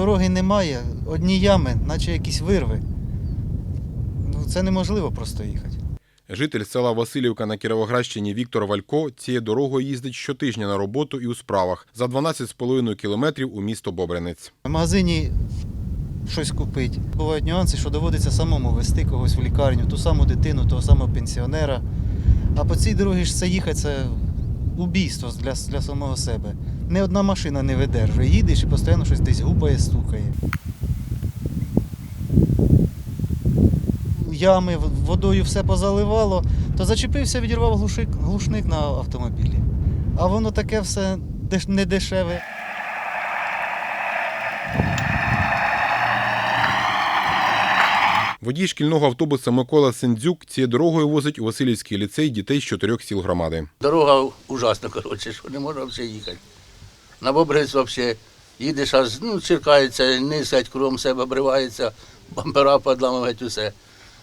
Дороги немає, одні ями, наче якісь вирви. Ну, це неможливо просто їхати. Житель села Васильівка на Кіровоградщині Віктор Валько цією дорогою їздить щотижня на роботу і у справах за 12,5 кілометрів у місто Бобринець. В магазині щось купити. Бувають нюанси, що доводиться самому вести когось в лікарню, ту саму дитину, того самого пенсіонера. А по цій дорогі ж це їхати це убійство для, для самого себе. Не одна машина не видержує. Їдеш і постійно щось десь гупає, стукає. Ями, водою все позаливало, то зачепився, відірвав глушник, глушник на автомобілі. А воно таке все не дешеве. Водій шкільного автобуса Микола Сендзюк цією дорогою возить у Васильівський ліцей дітей з чотирьох сіл громади. Дорога ужасна, коротше, що не можна взагалі їхати. На Бобриць взагалі їдеш аж, ну, черкається, нисять, кром себе обривається, бампера подламують усе.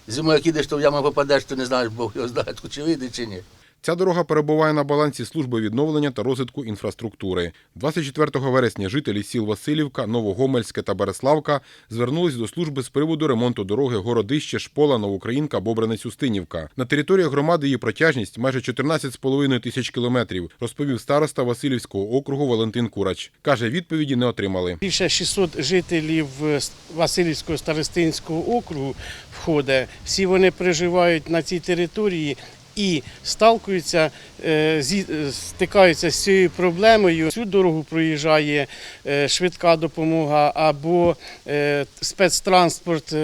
Зимою як їдеш, то в яму попадеш, то не знаєш, Бог його знає, чи вийде, чи ні. Ця дорога перебуває на балансі служби відновлення та розвитку інфраструктури. 24 вересня жителі сіл Васильівка, Новогомельське та Береславка звернулись до служби з приводу ремонту дороги Городище, Шпола, Новоукраїнка, Бобринець, Устинівка. На території громади її протяжність майже 14,5 тисяч кілометрів, розповів староста Васильівського округу Валентин Курач. Каже, відповіді не отримали. Більше 600 жителів е, Васильівського старостинського округу входить. Всі вони проживають на цій території і сталкуються, е, е, стикаються з цією проблемою. Цю дорогу проїжджає е, швидка допомога або спецтранспорт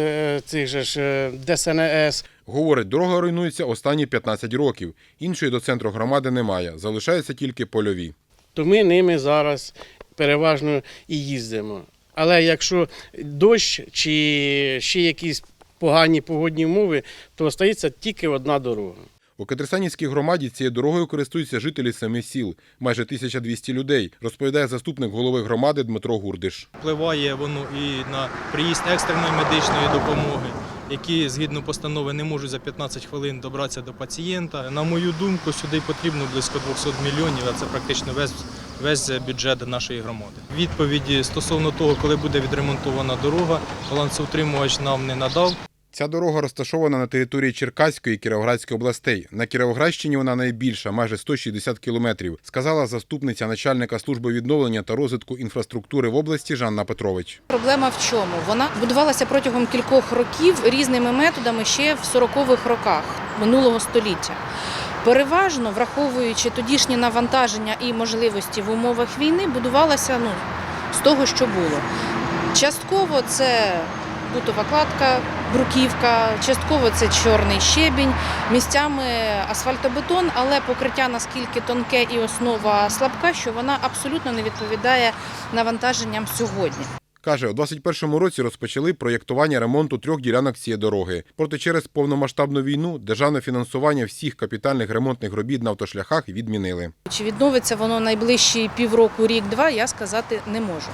цих же ж ДСНС. Говорить, дорога руйнується останні 15 років. Іншої до центру громади немає. Залишаються тільки польові. то ми ними зараз переважно і їздимо. Але якщо дощ чи ще якісь погані погодні умови, то остається тільки одна дорога. У Катерсанівській громаді цією дорогою користуються жителі семи сіл, майже 1200 людей, розповідає заступник голови громади Дмитро Гурдиш. Впливає воно і на приїзд екстреної медичної допомоги, які згідно постанови не можуть за 15 хвилин добратися до пацієнта. На мою думку, сюди потрібно близько 200 мільйонів, а це практично весь, весь бюджет нашої громади. Відповіді стосовно того, коли буде відремонтована дорога, балансоутримувач нам не надав. Ця дорога розташована на території Черкаської і Кіровоградської областей. На Кіровоградщині вона найбільша, майже 160 кілометрів, сказала заступниця начальника служби відновлення та розвитку інфраструктури в області Жанна Петрович. Проблема в чому? Вона будувалася протягом кількох років різними методами ще в 40-х роках минулого століття. Переважно, враховуючи тодішні навантаження і можливості в умовах війни, будувалася ну, з того, що було. Частково це бутова кладка, бруківка, частково це чорний щебінь, місцями асфальтобетон, але покриття наскільки тонке і основа слабка, що вона абсолютно не відповідає навантаженням сьогодні. Каже, у 21-му році розпочали проєктування ремонту трьох ділянок цієї дороги. Проте через повномасштабну війну державне фінансування всіх капітальних ремонтних робіт на автошляхах відмінили. Чи відновиться воно найближчі півроку, рік-два, я сказати не можу.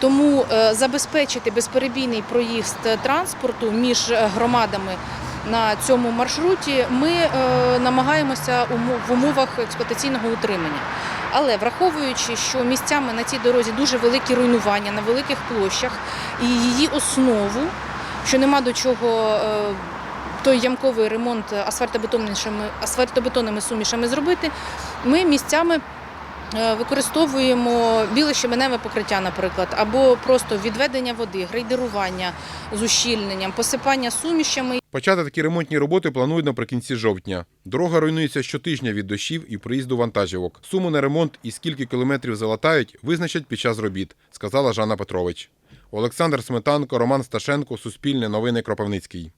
Тому е, забезпечити безперебійний проїзд транспорту між е, громадами на цьому маршруті ми е, намагаємося в умовах експлуатаційного утримання. Але враховуючи, що місцями на цій дорозі дуже великі руйнування на великих площах і її основу, що нема до чого е, той ямковий ремонт асфальтобетонними, асфальтобетонними сумішами зробити, ми місцями використовуємо біле щебеневе покриття, наприклад, або просто відведення води, грейдерування з ущільненням, посипання сумішами. Почати такі ремонтні роботи планують наприкінці жовтня. Дорога руйнується щотижня від дощів і приїзду вантажівок. Суму на ремонт і скільки кілометрів залатають, визначать під час робіт, сказала Жанна Петрович. Олександр Сметанко, Роман Сташенко, Суспільне новини Кропивницький.